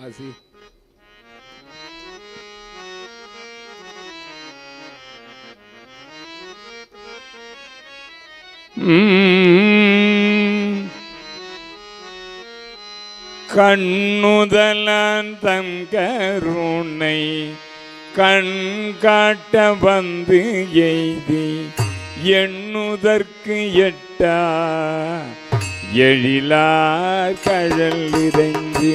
Quase. Hum. கண்ணுதலான் தன் கருணை கண் காட்ட வந்து எய்தி எண்ணுதற்கு எட்டா எழிலார் கழல் இறைஞ்சி.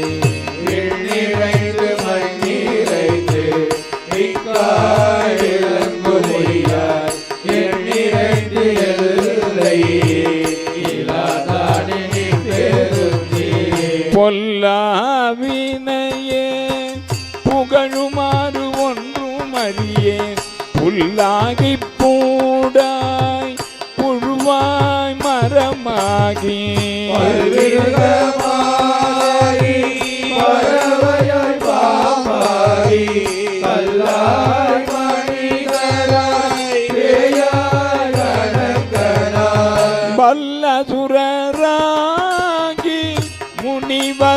பொல்லாவினையே புகழுமாறு ஒன்றும் அறியே. புல்லாகி பூடாய் புழுவாய் மரமாகி. பறவையாய்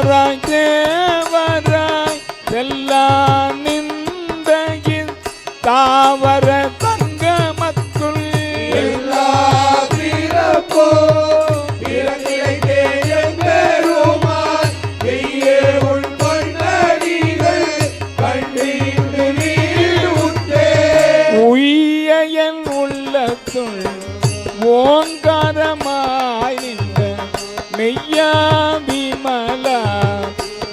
முனிவராய் தேவராய் செல்லா நிந்தையில் தாவர தங்கமத்துள். எல்லா பிறப்போ ஓங்காரமாய் நின்ற மெய்யா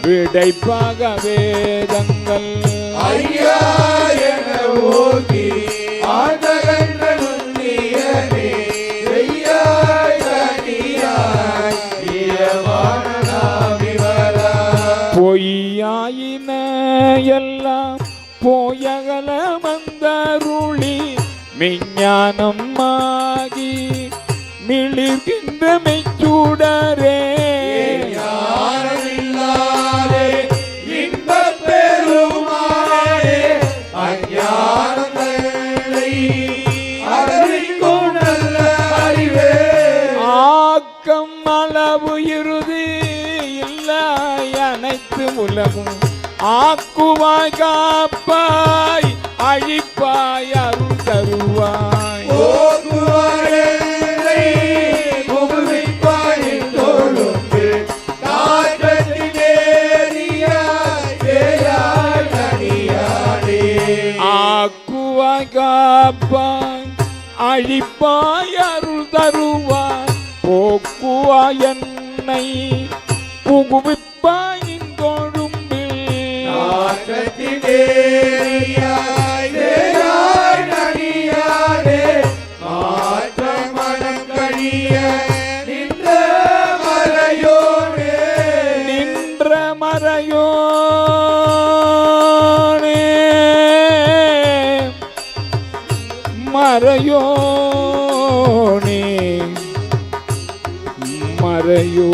விடைப்பாக வேதங்கள். ஐயா என இயவானநாமிவரா பொய்யாயின எல்லாம் போயகல வந்தருளி மெஞ்ஞானம் ஆகி மிளிர்கின்ற மெச்சூடரே அஞ்ஞானங்களை நல்ல அறிவே ஆக்கம் அளவு இறுதி இல்லை அனைத்து உலகும். ஆக்குவாய் காப்பாய் அழிப்பாயா ஆக்குவாய் காப்பாய் அழிப்பாய் அருள் தருவாய். போக்குவாய் என்னை புகுவிப்பாய் கொழும்பில் நின்ற மறையோடே மறையோனே மறையோ